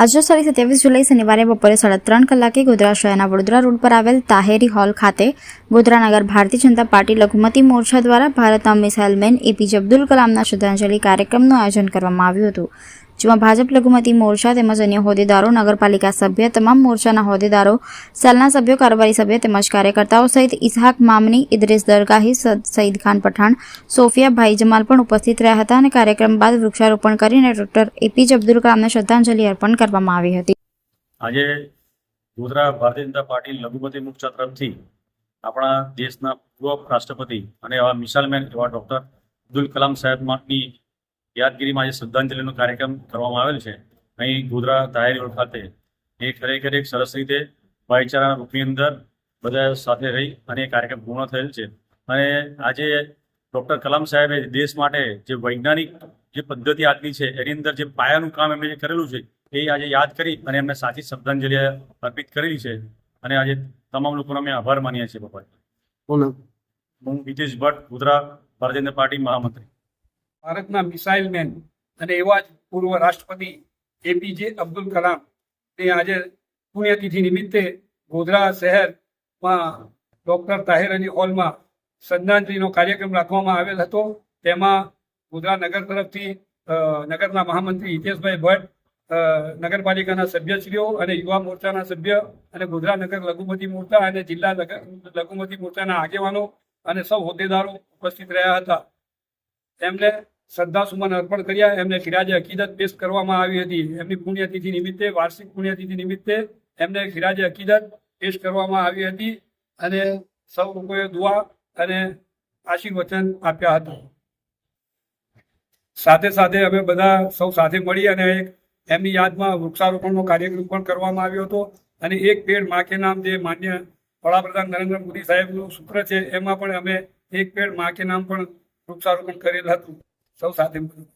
આજે તારીખ સત્યાવીસ જુલાઈ શનિવારે બપોરે સાડા ત્રણ કલાકે ગોધરા શહેરના વડોદરા રોડ પર આવેલ તાહેરી હોલ ખાતે ગોધરાનગર ભારતીય જનતા પાર્ટી લઘુમતી મોરચા દ્વારા ભારતના missile man A P J Abdul કલામના શ્રદ્ધાંજલિ કાર્યક્રમનું આયોજન કરવામાં આવ્યું હતું. જેમાં ભાજપ લઘુમતી મોરચા તેમજ અન્ય હોદ્દેદારો, નગરપાલિકા સભ્ય તમામ મોરચાના હોદ્દેદારો, સેલના સભ્યો, કારોબારી સભ્ય તેમજ કાર્યકર્તાઓ સહિત ઇસહાક મામની, ઇદ્રેસ દરગાહી સઈદ ખાન પઠાણ, સોફિયા ભાઈ જમાલ પણ ઉપસ્થિત રહ્યા હતા અને કાર્યક્રમ બાદ વૃક્ષારોપણ કરીને ડોક્ટર એપીજે અબ્દુલ કલામને શ્રદ્ધાંજલિ અર્પણ કરવામાં આવી હતી. આજે ગોધરા ભારતીય જનતા પાર્ટી લઘુમતી મોરચા તરફથી આપણા દેશના પૂર્વ રાષ્ટ્રપતિ અને એવા મિસાઇલમેન એવા ડૉક્ટર અબ્દુલ કલામ સાહેબની યાદગીરીમાં આજે શ્રદ્ધાંજલિનો કાર્યક્રમ કરવામાં આવેલ છે અહીં ગોધરા તાહેરી રોડ ખાતે એ ખરેખર એક સરસ રીતે ભાઈચારાના રૂપની અંદર બધા સાથે રહી અને એ કાર્યક્રમ પૂર્ણ થયેલ છે. અને આજે ડૉક્ટર કલામ સાહેબે દેશ માટે જે વૈજ્ઞાનિક જે પદ્ધતિ આપી છે એની અંદર જે પાયાનું કામ એમણે જે કરેલું છે એ આજે યાદ કરી અને એમને સાચી શ્રદ્ધાંજલિ અર્પિત કરેલી છે. અને આજે તમામ લોકોનો અમે આભાર માનીએ છીએ પૂનમ હું હિતેશ ભટ્ટ ગુજરાત ભારતીય જનતા પાર્ટી મહામંત્રી. ભારતના મિસાઇલ મેન અને એવા જ પૂર્વ રાષ્ટ્રપતિ એપીજે અબ્દુલ કલામ ને આજે પુણ્યતિથિ નિમિત્તે ગોધરા શહેરમાં ડોક્ટર તાહિર અલી હોલમાં શ્રદ્ધાંજલિનો કાર્યક્રમ રાખવામાં આવેલ હતો. તેમાં ગોધરા નગર તરફથી નગરના મહામંત્રી હિતેશભાઈ ભટ્ટ નગરપાલિકાના સભ્યશ્રીઓ અને યુવા મોરચાના સભ્ય અને ગોધરા નગર લઘુમતી મોરચા અને જિલ્લા લઘુમતી મોરચાના આગેવાનો અને સૌ હોદ્દેદારો ઉપસ્થિત રહ્યા હતા. એમને શ્રદ્ધા સુમન અર્પણ કર્યા. એમને ખિરાજે અકીદત પેશ કરવામાં આવી હતી. એમની પુણ્યતિથિ નિમિત્તે, વાર્ષિક પુણ્યતિથિ નિમિત્તે એમને ખિરાજે અકીદત પેશ કરવામાં આવી હતી અને સૌ લોકોએ દુઆ અને આશીર્વચન આપ્યા હતા. સાથે સાથે અમે બધા સૌ સાથે મળી અને એમની યાદમાં વૃક્ષારોપણનો કાર્યક્રમ પણ કરવામાં આવ્યો હતો. અને એક પેડ માખે નામ જે માન્ય વડાપ્રધાન નરેન્દ્ર મોદી સાહેબનું સૂત્ર છે, એમાં પણ અમે એક પેડ માખે નામ પણ વૃક્ષારોપણ કરેલ હતું સૌ સાથે મળીને.